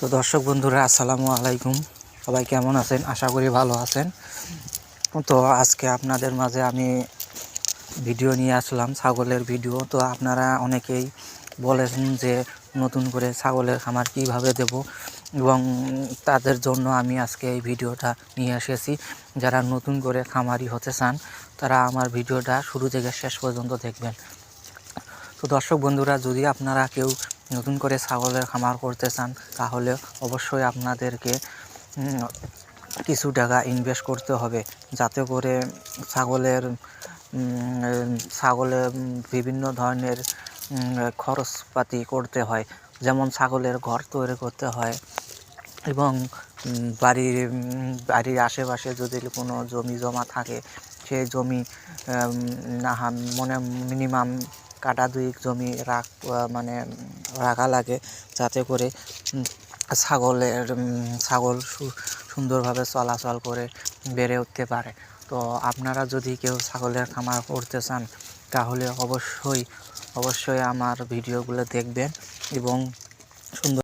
তো দর্শক বন্ধুরা, আসসালামু আলাইকুম। সবাই কেমন আছেন? আশা করি ভালো আছেন। তো আজকে আপনাদের মাঝে আমি ভিডিও নিয়ে আসলাম, ছাগলের ভিডিও। তো আপনারা অনেকেই বলেছেন যে নতুন করে ছাগলের খামার কীভাবে দেব এবং তাদের জন্য আমি আজকে এই ভিডিওটা নিয়ে এসেছি। যারা নতুন করে খামারি হতে চান, তারা আমার ভিডিওটা শুরু থেকে শেষ পর্যন্ত দেখবেন। তো দর্শক বন্ধুরা, যদি আপনারা কেউ নতুন করে ছাগলের খামার করতে চান তাহলে অবশ্যই আপনাদেরকে কিছু টাকা ইনভেস্ট করতে হবে। যাতে করে ছাগলের উম, ছাগলের বিভিন্ন ধরনের খরচপাতি করতে হয়। যেমন ছাগলের ঘর তৈরি করতে হয় এবং বাড়ির বাড়ির আশেপাশে যদি কোনো জমি জমা থাকে সেই জমি না মনে মিনিমাম কাটা দুই জমি রাখ মানে রাখা লাগে যাতে করে ছাগলের ছাগল সুন্দরভাবে চলাচল করে বেড়ে উঠতে পারে। তো আপনারা যদি কেউ ছাগলের খামার করতে চান, তাহলে অবশ্যই অবশ্যই আমার ভিডিওগুলো দেখবেন এবং সুন্দর